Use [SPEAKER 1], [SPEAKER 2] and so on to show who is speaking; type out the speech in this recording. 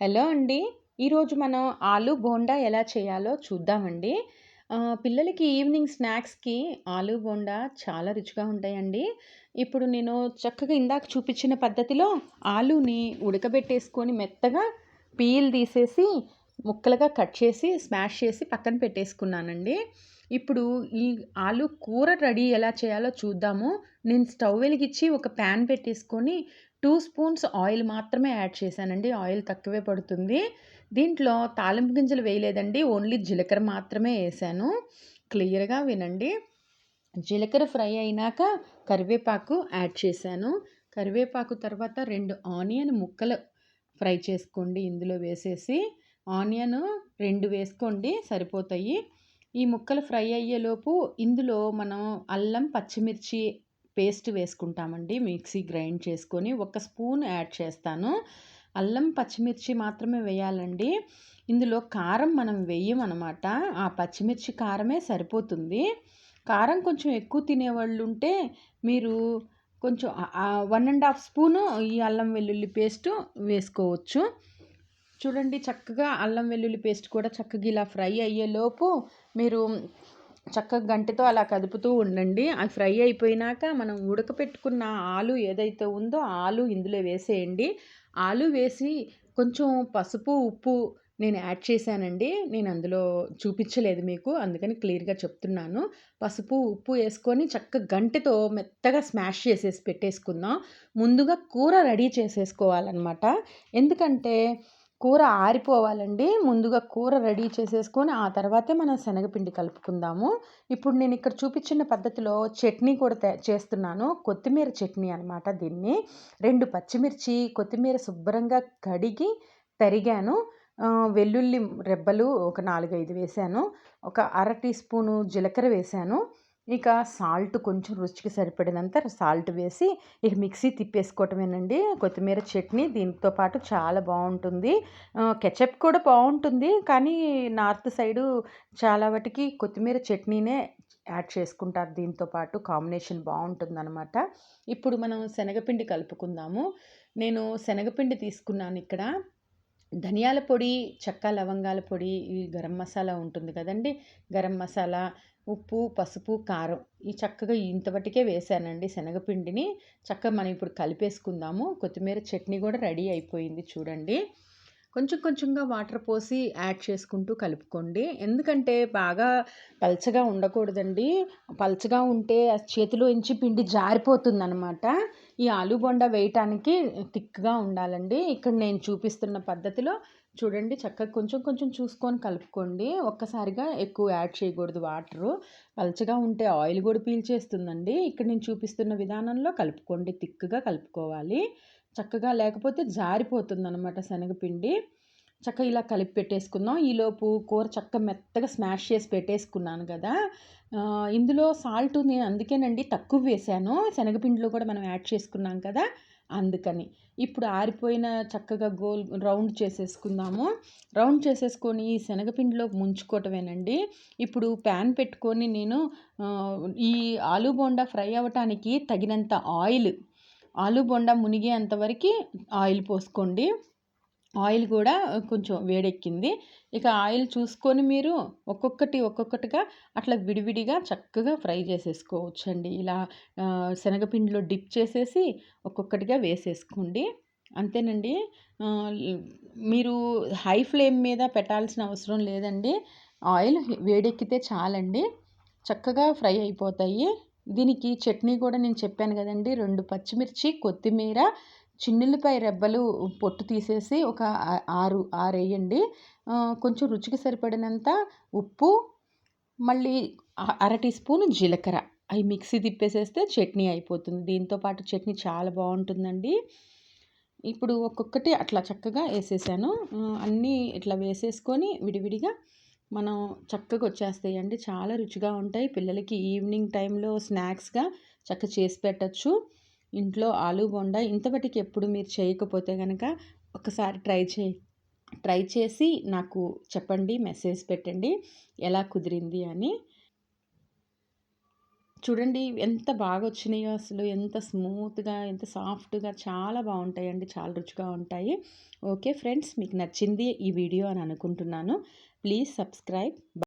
[SPEAKER 1] Hello అండి. ఈరోజు మనం ఆలు బోండా ఎలా చేయాలో చూద్దామండి. పిల్లలకి ఈవినింగ్ స్నాక్స్‌కి ఆలు బోండా చాలా రుచిగా ఉంటాయండి. ఇప్పుడు నేను చక్కగా ఇందాక చూపించిన పద్ధతిలో ఆలుని ఉడకబెట్టేసుకొని మెత్తగా పీల్ తీసేసి ముక్కలుగా కట్ చేసి స్మాష్ చేసి పక్కన పెట్టేసుకున్నానండి. ఇప్పుడు ఈ ఆలు కూర రెడీ ఎలా చేయాలో చూద్దాము. నేను స్టవ్ వెలిగించి ఒక ప్యాన్ పెట్టేసుకొని టూ స్పూన్స్ ఆయిల్ మాత్రమే యాడ్ చేశానండి. ఆయిల్ తక్కువే పడుతుంది. దీంట్లో తాలింపు గింజలు వేయలేదండి. ఓన్లీ జీలకర్ర మాత్రమే వేసాను క్లియర్‌గా వినండి. జీలకర్ర ఫ్రై అయినాక కరివేపాకు యాడ్ చేశాను. కరివేపాకు తర్వాత రెండు ఆనియన్ ముక్కలు ఫ్రై చేసుకోండి ఇందులో వేసేసి. ఆనియన్ రెండు వేసుకోండి సరిపోతాయి. ఈ ముక్కలు ఫ్రై అయ్యేలోపు ఇందులో మనం అల్లం, పచ్చిమిర్చి పేస్ట్ వేసుకుంటామండి. మిక్సీ గ్రైండ్ చేసుకొని ఒక స్పూన్ యాడ్ చేస్తాను. అల్లం, పచ్చిమిర్చి మాత్రమే వేయాలండి. ఇందులో కారం మనం వేయమనమాట. ఆ పచ్చిమిర్చి కారమే సరిపోతుంది. కారం కొంచెం ఎక్కువ తినేవాళ్ళు ఉంటే మీరు కొంచెం వన్ అండ్ హాఫ్ స్పూను ఈ అల్లం వెల్లుల్లి పేస్ట్ వేసుకోవచ్చు. చూడండి చక్కగా అల్లం వెల్లుల్లి పేస్ట్ కూడా చక్కగా ఇలా ఫ్రై అయ్యేలోపు మీరు చక్కగా గంటతో అలా కదుపుతూ ఉండండి. అది ఫ్రై అయిపోయినాక మనం ఉడకపెట్టుకున్న ఆలు ఏదైతే ఉందో ఆలు ఇందులో వేసేయండి. ఆలు వేసి కొంచెం పసుపు, ఉప్పు నేను యాడ్ చేశానండి. నేను అందులో చూపించలేదు మీకు. అందుకని క్లియర్‌గా చెప్తున్నాను. పసుపు, ఉప్పు వేసుకొని చక్కగా గంటతో మెత్తగా స్మాష్ చేసేసి పెట్టేసుకుందాం. ముందుగా కూర రెడీ చేసేసుకోవాలనమాట. ఎందుకంటే కూర ఆరిపోవాలండి. ముందుగా కూర రెడీ చేసేసుకొని ఆ తర్వాతే మనం శనగపిండి కలుపుకుందాము. ఇప్పుడు నేను ఇక్కడ చూపించిన పద్ధతిలో చట్నీ కూడా చేస్తున్నాను. కొత్తిమీర చట్నీ అనమాట దీన్ని. రెండు పచ్చిమిర్చి, కొత్తిమీర శుభ్రంగా కడిగి తరిగాను. వెల్లుల్లి రెబ్బలు ఒక 4, 5 వేశాను. ఒక అర టీ స్పూను జీలకర్ర వేశాను. ఇక సాల్ట్ కొంచెం రుచికి సరిపడినంత సాల్ట్ వేసి ఇక మిక్సీ తిప్పేసుకోవటమేనండి. కొత్తిమీర చట్నీ దీంతో పాటు చాలా బాగుంటుంది కెచప్ కూడా బాగుంటుంది కానీ నార్త్ సైడు చాలా వాటికి కొత్తిమీర చట్నీనే యాడ్ చేసుకుంటారు దీంతో పాటు. కాంబినేషన్ బావుంటుందనమాట. ఇప్పుడు మనం శనగపిండి కలుపుకుందాము. నేను శనగపిండి తీసుకున్నాను ఇక్కడ. ధనియాల పొడి, చెక్క, లవంగాల పొడి, ఈ గరం మసాలా ఉంటుంది కదండీ! గరం మసాలా, ఉప్పు, పసుపు, కారం ఈ చక్కగా ఇంత వేసానండి శనగపిండిని. చక్కగా మనం ఇప్పుడు కలిపేసుకుందాము. కొత్తిమీర చట్నీ కూడా రెడీ అయిపోయింది చూడండి. కొంచెం కొంచెంగా వాటర్ పోసి యాడ్ చేసుకుంటూ కలుపుకోండి. ఎందుకంటే బాగా పల్చగా ఉండకూడదండి. పల్చగా ఉంటే చేతిలో చేతిలోంచి పిండి జారిపోతుందనమాట. ఈ ఆలు బొండ వేయటానికి థిక్‌గా ఉండాలండి. ఇక్కడ నేను చూపిస్తున్న పద్ధతిలో చూడండి చక్కగా కొంచెం కొంచెం చూసుకొని కలుపుకోండి. ఒక్కసారిగా ఎక్కువ యాడ్ చేయకూడదు వాటరు. పలచగా ఉంటే ఆయిల్ కూడా పీల్చేస్తుందండి. ఇక్కడ నేను చూపిస్తున్న విధానంలో కలుపుకోండి. థిక్‌గా కలుపుకోవాలి. చక్కగా లేకపోతే జారిపోతుందనమాట శనగపిండి. చక్కగా ఇలా కలిపి పెట్టేసుకుందాం. ఈలోపు కూర చక్కగా మెత్తగా స్మాష్ చేసి పెట్టేసుకున్నాను కదా! ఇందులో సాల్ట్ నేను అందుకేనండి తక్కువ వేశాను. శనగపిండిలో కూడా మనం యాడ్ చేసుకున్నాం కదా! అందుకని. ఇప్పుడు ఆరిపోయిన చక్కగా గోల్ రౌండ్ చేసేసుకుందాము. రౌండ్ చేసేసుకొని ఈ శనగపిండిలో ముంచుకోవటమేనండి. ఇప్పుడు ప్యాన్ పెట్టుకొని నేను ఈ ఆలూ బోండా ఫ్రై అవ్వటానికి తగినంత ఆయిల్ ఆలూ బోండా మునిగేంత వరకి ఆయిల్ పోసుకోండి. ఆయిల్ కూడా కొంచెం వేడెక్కింది. ఇక ఆయిల్ చూసుకొని మీరు ఒక్కొక్కటి ఒక్కొక్కటిగా అట్లా విడివిడిగా చక్కగా ఫ్రై చేసేసుకోవచ్చండి. ఇలా శనగపిండిలో డిప్ చేసేసి ఒక్కొక్కటిగా వేసేసుకోండి. అంతేనండి. మీరు హై ఫ్లేమ్ మీద పెట్టాల్సిన అవసరం లేదండి. ఆయిల్ వేడెక్కితే చాలండి. చక్కగా ఫ్రై అయిపోతాయి. దీనికి చట్నీ కూడా నేను చెప్పాను కదండి రెండు పచ్చిమిర్చి, కొత్తిమీర, చిన్నుల్లిపాయ రెబ్బలు పొట్టు తీసేసి ఒక ఆరు ఆరు వేయండి కొంచెం రుచికి సరిపడినంత ఉప్పు, మళ్ళీ అర టీ స్పూను జీలకర్ర అవి మిక్సీ తిప్పేసేస్తే చట్నీ అయిపోతుంది. దీంతో పాటు చట్నీ చాలా బాగుంటుందండి ఇప్పుడు ఒక్కొక్కటి అట్లా చక్కగా వేసేసాను అన్నీ ఇట్లా వేసేసుకొని విడివిడిగా మనం చక్కగా వచ్చేస్తాయండి. చాలా రుచిగా ఉంటాయి. పిల్లలకి ఈవినింగ్ టైంలో స్నాక్స్‌గా చక్కగా చేసి పెట్టచ్చు ఇంట్లో ఆలు బొండా ఇంత ఎప్పుడు మీరు చేయకపోతే కనుక ఒకసారి ట్రై చే ట్రై చేసి నాకు చెప్పండి. మెసేజ్ పెట్టండి. ఎలా కుదిరింది అని. చూడండి ఎంత బాగా వచ్చినాయో అసలు ఎంత స్మూత్‌గా, ఎంత సాఫ్ట్‌గా చాలా బాగుంటాయండి చాలా రుచిగా ఉంటాయి. ఓకే ఫ్రెండ్స్ మీకు నచ్చింది ఈ వీడియో అని అనుకుంటున్నాను. Please subscribe.